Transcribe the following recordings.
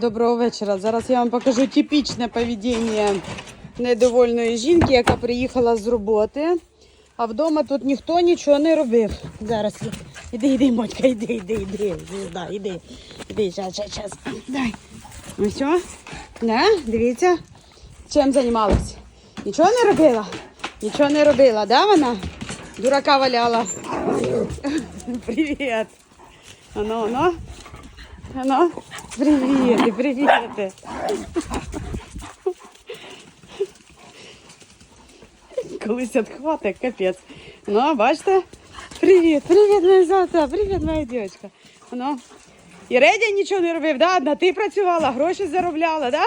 Доброго вечора. Зараз я вам покажу типічне поведіння недовольної жінки, яка приїхала з роботи. А вдома тут ніхто нічого не робив. Зараз іди, іди, Мотька, іди, іди, іди. Звізда, іди. Іди, щас, щас, щас. Дай. Ну все? Да? Дивіться. Чим займалась? Нічого не робила? Нічого не робила, да, вона? Дурака валяла. Привіт. Ано, ано. Ано. Привіт, привіт. Колись відхватить, капець. Ну, бачите? Привіт, привіт, моя золота, привіт, моя дівчинка. Ну, і Редя нічого не робив, да? Одна ти працювала, гроші заробляла, да?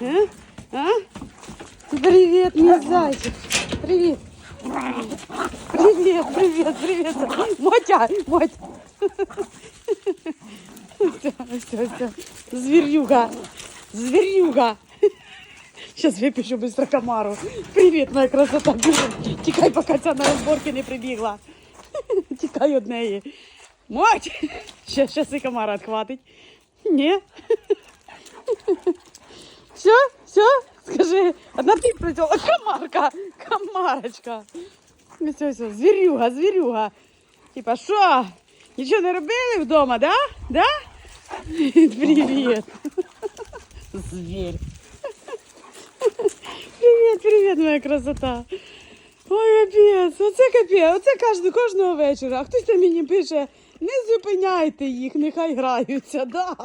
А? А? Привіт, мій зайчик. Привіт. Привіт, привіт, привіт. Мотя, Мотя. Все, все, все. Звірюга. Звірюга. Сейчас выпишу быстро комару. Привіт, моя красота. Бігом. Тікай, поки ця на розборки не прибігла. Тікай від неї. Моть! Щас, щас і комара відхватить. Ні. Все, все, скажи, одна ти працювала. Комарка, комарочка. Ну, Все, все, звірюга, звірюга. Типа, що? Нічого не робили вдома, да? Да? Привіт. Зверь. Привіт, привет, моя красота. Ой, капець, оце капець, оце кожного, кожного вечора. А хтось там мені пише, не зупиняйте їх, нехай граються. Да.